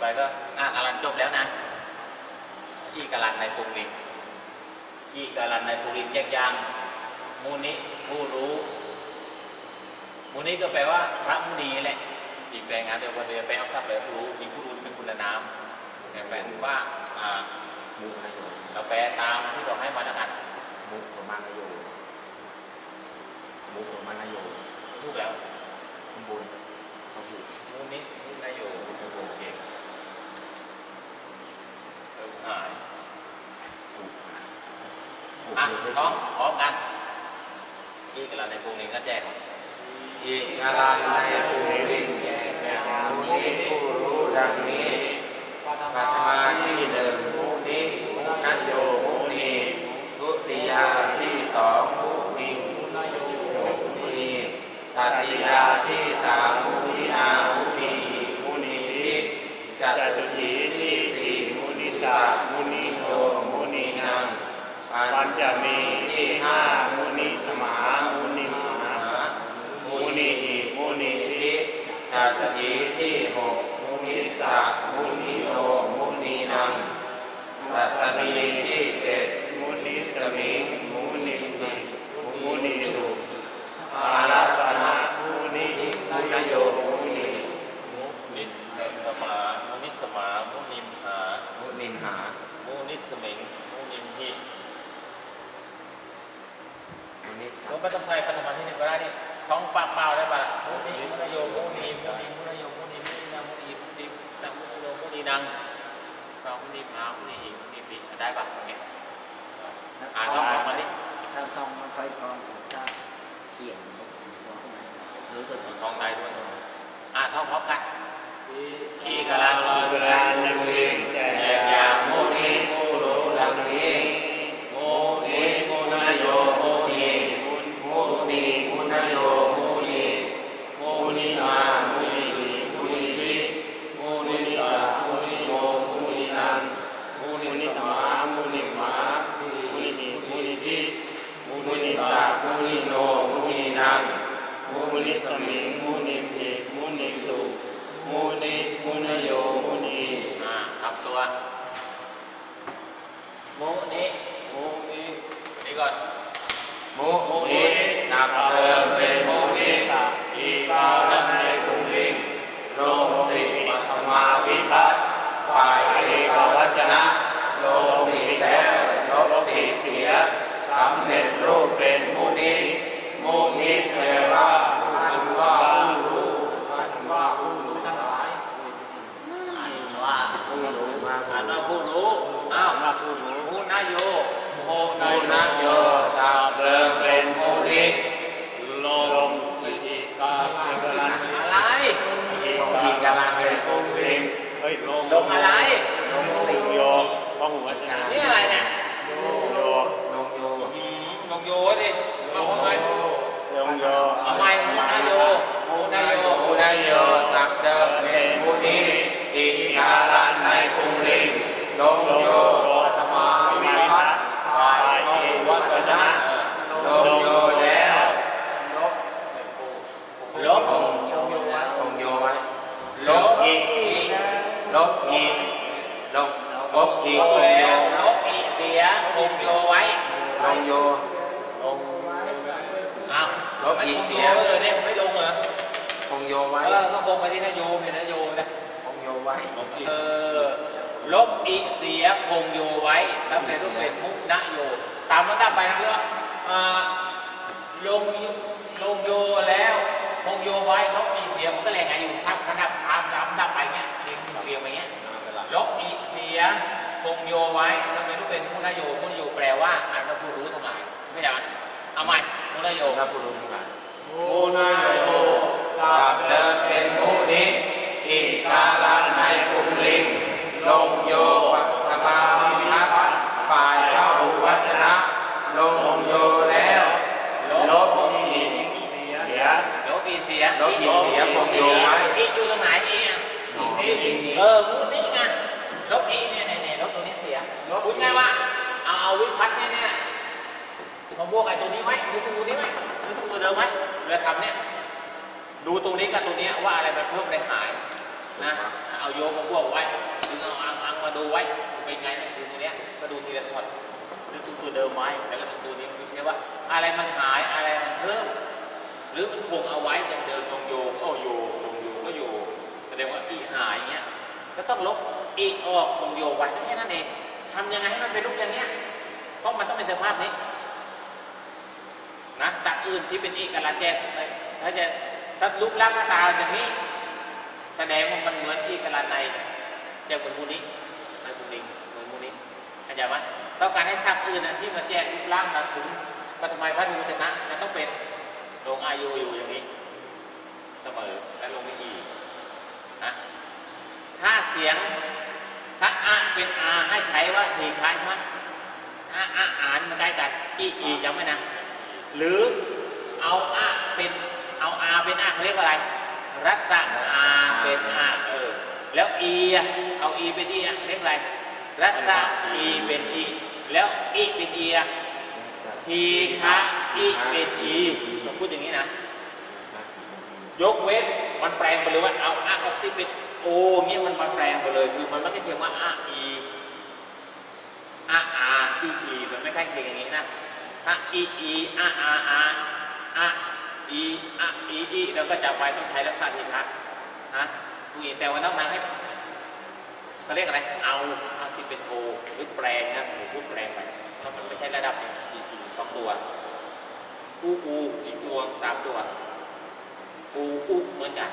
ไปก็อะกาลันจบแล้วนะอีกาลันในปุริมอีกาลันในปุริมแยกยางมูนิผู้รู้มูนิก็แปลว่าพระมุนีแหละอีกแปลงานเดียวกันเลยไปเอาทับแปลผู้รู้มีผู้รู้เป็นคุณนามแต่แปลว่าอ่ามุกนายโยเราแปลตามที่เราให้มาแล้วกันมุกประมาณนายโยมุกประมาณนายโยถูกแล้วข้างบนเขาถูกมูนิมุนายโยโอเคเออ หายถูกอะท้องพร้อมกันอีกาลันในปุริมก็แจกอีกอาลันในภูริงแก่แก่มุนิผู้รู้ดังนี้ปัทมาที่หนึ่งมุนิมุนัสโยมุนีทุติยาที่สองมุนิมุนโยมุนีตติยาที่สามมุนีอามุนีมุนีทิจตุยีที่สี่มุนิสามุนิโยมุนีนัง ปัญจมี ที่ห้ามุนิสมามุนิมหามุนิหิมุนิทิสัตถีที่หกมุนิสะมุนิโยมุนีนังสัตมีที่เจ็ด มุนิ สมิงมุนิหิ มุนิสุ ปารัตนะ มุนิ มุนโยมุนิ มุนิสมามุนิสมามุนิมหา มุนิมหา มุนิสมิงมุนิมหิ มุนิสะก็ไม่ต้องใช้ปฐมที่หนึ่งก็ได้นี่ท้องปากเปล่าได้ปะล่ะมุนิมุนโยมุนิมุนิมุนโยมุนิมุนินามุนิมุนินามุนิโยมุนินังเรามุนิมามุนิหิมุนิปิได้ปะอางเงี้ยอ่านท้องพร้อมกันดิถ้าต้องมันค่อยคลองผมจะเขียนรู้สึกท้องได้ด้วยอ่านท้องพร้อมกาลั ลาน น เวลาหนึ่งเองแก่ แยกยามุนิผู้รู้ดังนี้มุนิมุนโยมุนีมุนีมุนโยมุนีมุนิอามุนิมุนิวิมุนิสามุนิโยมุนินังมุ มุ นิ นิ ส ส มา มา มุ มุ นิ นิ มา มา มุ มุ นิ นิ มุ มุ นิ นิ ทิ ทิมุ มุ นิ นิ สา สามุนิโนมุนินังมุ มุ นิ นิ ส ส มิ มิ ง ง มุ มุ นิ นิ เอ เอก มุนิสุ มุนิมุนโยมุนี อ่าทำตัวมุนิ มุนิ นี่ก่อน มุนิสับเติมเป็นมุนิอีกาลันในกรุงลิงโลงสีปัทมาวิพัตฝ่ายเอกวัจนะโลงสีแล้วลบสีเสียสำเร็จรูปเป็นมุนิมุนิแปลว่าอันว่าผู้รู้อันว่าผู้รู้ทั้งหลาย อ่านว่า ผู้รู้มา อ่านว่าผู้รู้อ้าวมาผู้รู้มุนโยโมมุนนโยสับเติมเป็นมุนิลงอีกาลเวลาอะไรอีกาลันในกรุงลิงเฮ้ยลงลงอะไรลงโยพระหัวชานี่อะไรเนี่ยโยลงโยอืมโยดิเอาไงลงโยเอาไงมุนโยมุนโยมุนโยสักเดิมเป็นมุนิ อีกาลันในกรุงลิงลงโยธรรมาวิพัตน์ฝ่ายโอวัตนะลงโยแล้วลบลบลงโยไว้ลงโยไว้ลบอีกลบอีกลบลบอีกลบงโยแล้วลบอีกเสียลงโยไว้ลงโยอ้าวลบอีกเสียเลยเนี่ยไม่ลงเหรอลงโยไว้ก็คงไปที่นโยมเนี่ยนโยมนะลงโย ไว้ เออ ลบอีเสียคงโยไว้สำเร็จรูปเป็นมุนโย ตามมันตั้งไปนะเรื่องอ่าลงลงโยแล้วคงโยไว้ลบอีเสียมันก็แรงไงอยู่ทับขนาดตามตามดับไปเงี้ยเรียงเรียงไปเงี้ยลบอีเสียคงโยไว้สำเร็จรูปเป็นมุนโยมุนโยแปลว่าอันพระผู้รู้ทั้งหลายไม่ใช่ไหมเอาใหม่มุนโยพระผู้รู้ทั้งหลายมุนโย ดง่ายว่าเอาเอาวิพัฒน์เนี่ยเนี่ยมาบวกไอ้ตัวนี้ไว้ดูตรงนี้ไว้ดูตรงตัวเดิมไว้เวลาทำเนี่ย ดูตรงนี้กับตรงนี้ว่าอะไรมันเพิ่มอะไรหายนะอ่าเอาโยมมาบวกไว้ถึงเอาอังอังมาดูไว้เป็นไงเนี่ยดูตรงเนี้ยก็ดูทีละช็อตนึกถึงตัวเดิมไหมแล้วก็ดูนี้ดูว่า อะไรมันหายอะไรมันเพิ่ม หรือมันคงเอาไว้อย่างเดิมตรงโยก็โยตรงโยก็โยแสดงว่าอีหายเงี้ยก็ต้องลบอีออกคงโยไว้ก็แค่นั้นเอง ทำยังไงให้มันเป็นรูปอย่างเงี้ยเพราะมันต้องเป็นสภาพนี้นะสัตว์อื่นที่เป็นอีกลักษณ์แจ้งถ้าจะถ้ารูปร่างหน้าตาอย่างนี้แสดงว่ามันเหมือนอีกลักษณ์ในจะเหมือนมูนี้เหมือนมูนี้เหมือนมูนี้เข้าใจไหมต้องการให้สัตว์อื่นที่มันแยกรูปร่างมาถึงปฐมัยพระดูชนะมันต้องเป็นลงอายุอยู่อย่างนี้ เสมอและลงไม่อีนะถ้าเสียง ถ้าอะเป็นอาให้ใช้ว่าทีคล้ายใช่ไหมอาอาอ่านมันใกล้กันอีอีจำไว้นะ หรือเอาอะเป็นเอาอาเป็นอาเขาเรียกว่าอะไร รัตอาเป็นอาเออแล้วอีเอาอีเป็นอีเรียกอะไร รัตอีเป็นอี แล้วอีเป็นอีทีฆะอีเป็นอีต้องพูดอย่างนี้นะ ยกเว้นมันแปลงไปเลยว่าเอาอากับซีเป็น โอเงี้ยมันมันแปลงไปเลย คือมันไม่ได้เขียนว่าอาอีอาอาอีอีมันไม่ใช่เขียนอย่างนี้นะถ้าอีอีอาอาอาอาอีอาอีอีเราก็จะไว้ต้องใช้ลักษณะทีทัศน์นะผู้หญิงแต่ว่าต้องนั้นให้เขาเรียกอะไร เอาเอาที่เป็นโทหรือแปลงนะผมพูดแปลงไปเพราะมันไม่ใช่ระดับอีอีสองตัวอูอูอีกตัวสามตัวอูอูเหมือนกัน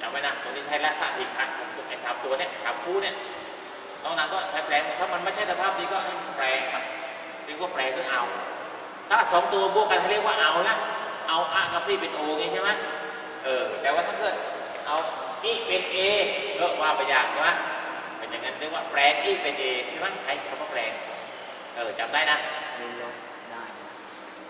จำไว้นะตรงนี้ใช้ลักษณะทีทัศน์ของไอ้สามตัวเนี่ยสามคู่เนี่ยนอกนั้นก็ใช้แปลงถ้ามันไม่ใช่สภาพนี้ก็ให้แปลงมันเรียกว่าแปลหรือเอา ถ้าสองตัวบวกกันเขาเรียกว่าเอานะเอาอะกับซีเป็นโอไงใช่ไหมเออแต่ว่าถ้าเกิดเอาอีเป็นเอเลิกว่าไปอย่างใช่ไหมเป็นอย่างนั้นเรียกว่าแปลงอีเป็นเอใช่ไหมใช้คำว่าแปลงเออจำได้นะเรียนลบได้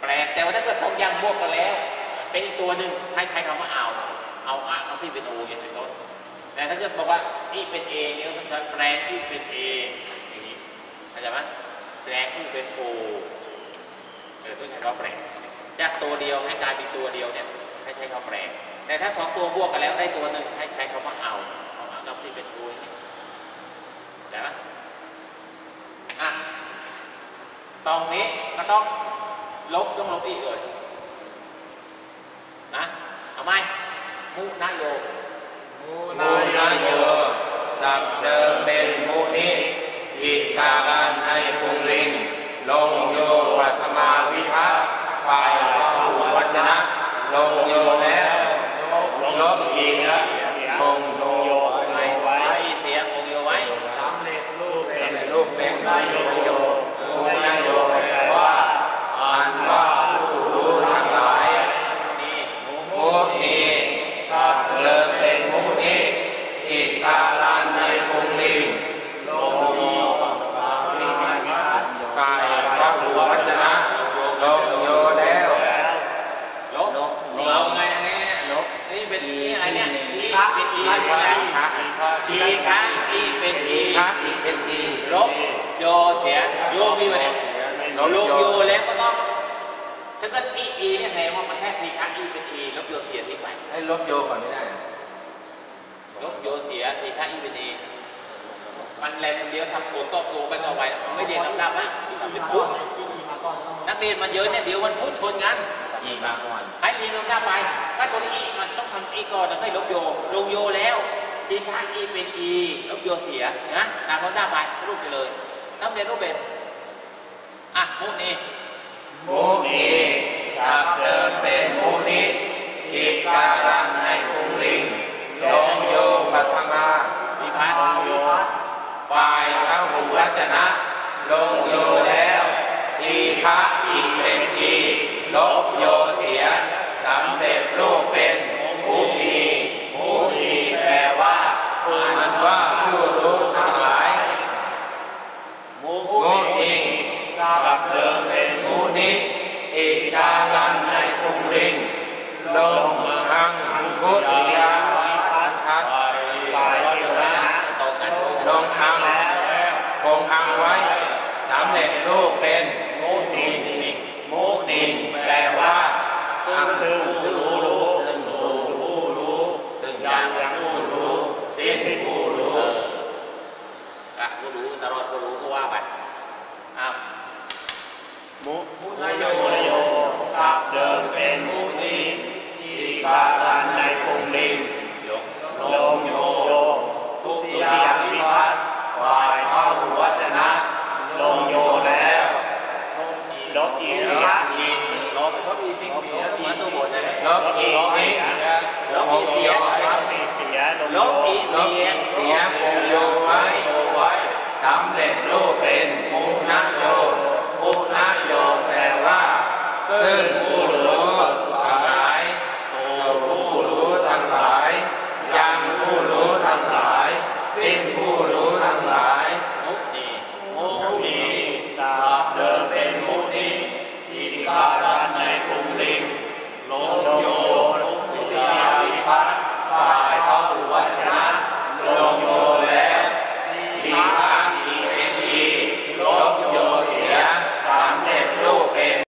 แปลงแต่ว่าถ้าเกิดสองอย่างบวกกันแล้ว เป็นอีกตัวหนึ่งให้ใช้คำว่าเอา เอาอะกับซีเป็นโออย่างเป็นต้นแต่ถ้าเกิดบอกว่าอีเป็นเอเนี่ยต้องใช้แปลงอีเป็นเออย่างนี้เข้าใจไหมแปลงอีเป็นโอเออต้องใช้คำแปลงจากตัวเดียวให้กลายเป็นตัวเดียวเนี่ยให้ใช้คำแปลงแต่ถ้าสองตัวบวกกันแล้วได้ตัวหนึ่งให้ใช้คำว่าเอาเอาเอากับที่เป็นตัวอย่างนี้ได้ไหมอะตรงนี้ก็ต้องลบต้องลบอีกเลยนะเอาไหม มุนาโยมุนโย สับเดิมเป็นมุนิอิกาลันในปุงลิง ลงโยปัทมาวิภัตฝ่ายพระหูวัจนะ ลงโยแล้วลบอีกคงโย ไว้ไว้เสียคงโยไว้ สำเร็จรูปเป็น รูปเป็นนายโยมุนโยแปลว่าอันว่าผู้รู้ทั้งหลาย นี่ มุนีสับเดิมเป็นมุนิอิกาลันในปุงลิง โลโยปัตตาวิภัต กายพระหูวัจนะลงโยแล้ว ลบเอาไงไง ลบ นี่เป็นอีอะไรเนี่ยอี พระ เป็นอี พระ เป็นอะไร พระ อีคะอีเป็นอี พระอีเป็นอี ลบโยเสียโยมีมาเนี่ยเราลงโยแล้วก็ต้องถ้าเกิดอีอี เนี่ยแสดงว่ามันแค่ทีคะอีเป็นอีลบโยเสียทิ้งไปให้ลบโยก่อนไม่ได้ ลบโยเสียทีคะอีเป็นอีมันแรงเดียวทำสวนก็โตไปต่อไปมันไม่เดียนน้ำกลับนะมันพุ่งนักเรียนมันเยอะเนี่ยเดี๋ยวมันพุ่งชนกันอีมาก่อนให้เรียนลงหน้าไปถ้าตัวนี้อีมันต้องทำอีก่อนแล้วค่อยลบโยลงโยแล้วทีค่าอีเป็นอีลบโยเสียนะตามเขาหน้าไปรูปไปเลยต้องเรียนรูปเป็นอะพูดนี่มุนี สับเดิมเป็นมุนิอิกาลังในปุงลิงลงโยปัทมาพิพัฒน์ฝ่ายพระหูรัตนะลงโยแล้วทีฆะอีเป็นอีลบโยสี ไว้สำเร็จรูปเป็น บอีกนิดลบอีเสียลบอีเสียลบอีเสียผม